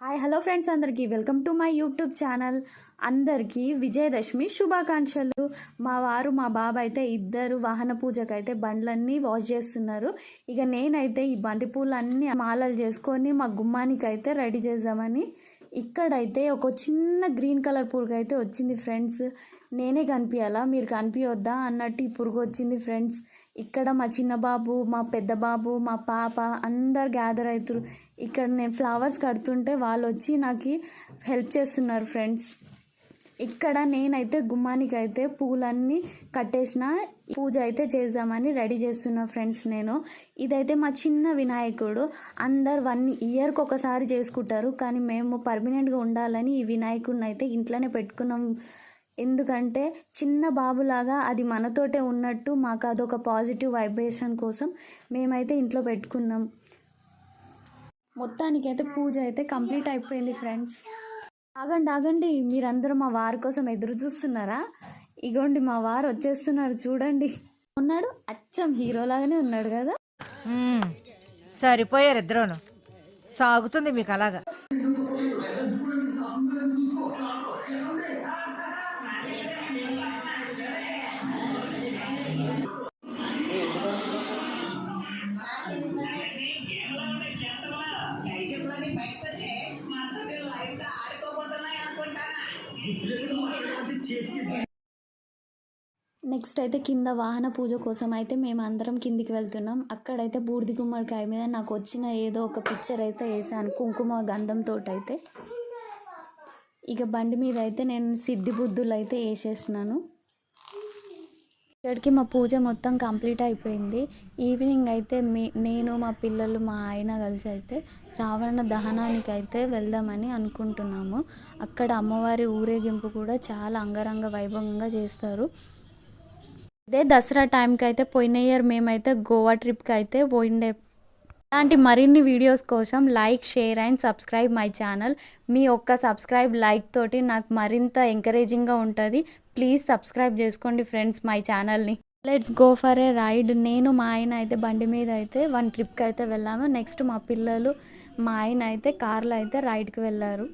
Hi hello friends అందరికీ. Welcome to my YouTube channel. అందరికీ విజయదశమి శుభాకాంక్షలు. మా వారు మా బాబు అయితే ఇద్దరు వాహన పూజకు అయితే బండ్లన్నీ వాష్ చేస్తున్నారు. ఇక నేనైతే ఈ బంతిపూలన్నీ మాలలు చేసుకొని మా గుమ్మానికి అయితే రెడీ చేద్దామని ఇక్కడైతే ఒక చిన్న గ్రీన్ కలర్ పురుగు అయితే వచ్చింది ఫ్రెండ్స్. నేనే కనిపించాలా మీరు కనిపించొద్దా అన్నట్టు ఈ పురుగు వచ్చింది ఫ్రెండ్స్. ఇక్కడ మా చిన్న బాబు మా పెద్ద బాబు మా పాప అందరు గ్యాదర్ అవుతారు ఇక్కడ నేను ఫ్లవర్స్ కడుతుంటే వాళ్ళు వచ్చి నాకు హెల్ప్ చేస్తున్నారు ఫ్రెండ్స్. ఇక్కడ నేనైతే గుమ్మానికి అయితే పూలన్నీ కట్టేసిన పూజ అయితే చేద్దామని రెడీ చేస్తున్నా ఫ్రెండ్స్ నేను. ఇదైతే మా చిన్న వినాయకుడు. అందరు వన్ ఇయర్కి ఒకసారి చేసుకుంటారు. కానీ మేము పర్మనెంట్గా ఉండాలని ఈ వినాయకుడిని అయితే ఇంట్లోనే పెట్టుకున్నాం. ఎందుకంటే చిన్న బాబులాగా అది మనతోటే ఉన్నట్టు మాకు అదొక పాజిటివ్ వైబ్రేషన్ కోసం మేమైతే ఇంట్లో పెట్టుకున్నాం. మొత్తానికైతే పూజ అయితే కంప్లీట్ అయిపోయింది ఫ్రెండ్స్. ఆగండి ఆగండి. మీరందరూ మా వారి కోసం ఎదురు చూస్తున్నారా? ఇగోండి మా వారు వచ్చేస్తున్నారు. చూడండి. ఉన్నాడు. అచ్చం హీరోలాగానే ఉన్నాడు కదా? సరిపోయారు ఇద్దరును. సాగుతుంది మీకు అలాగా. నెక్స్ట్ అయితే కింద వాహన పూజ కోసం అయితే మేము అందరం కిందికి వెళ్తున్నాం. అక్కడైతే బూడిది గుమ్మడికాయ మీద నాకు వచ్చిన ఏదో ఒక పిక్చర్ అయితే వేసాను. కుంకుమ గంధంతో అయితే ఇక బండి మీద అయితే నేను సిద్ధి బుద్ధులు అయితే వేసేసినాను. ఇక్కడికి మా పూజ మొత్తం కంప్లీట్ అయిపోయింది. ఈవినింగ్ అయితే మీ నేను మా పిల్లలు మా ఆయన కలిసి అయితే రావణ దహనానికి అయితే వెళ్దామని అనుకుంటున్నాము. అక్కడ అమ్మవారి ఊరేగింపు కూడా చాలా అంగరంగ వైభవంగా చేస్తారు. అదే దసరా టైంకి అయితే పోయిన ఇయర్ మేమైతే గోవా ట్రిప్కి అయితే పోయిండే ఇలాంటి మరిన్ని వీడియోస్ కోసం like share and subscribe my channel. మీ ఒక్క సబ్స్క్రైబ్ లైక్ తోటి నాకు మరింత ఎంకరేజింగ్గా ఉంటుంది. ప్లీజ్ సబ్స్క్రైబ్ చేసుకోండి ఫ్రెండ్స్ మై ఛానల్ని. Let's go for a ride నేను మా ఆయన అయితే బండి మీద అయితే వన్ ట్రిప్కి అయితే వెళ్ళాము. నెక్స్ట్ మా పిల్లలు మా ఆయన అయితే కార్లో అయితే రైడ్కి వెళ్ళారు.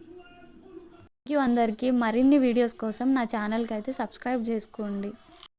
థ్యాంక్ యూ అందరికీ. మరిన్ని వీడియోస్ కోసం నా ఛానల్కి అయితే సబ్స్క్రైబ్ చేసుకోండి.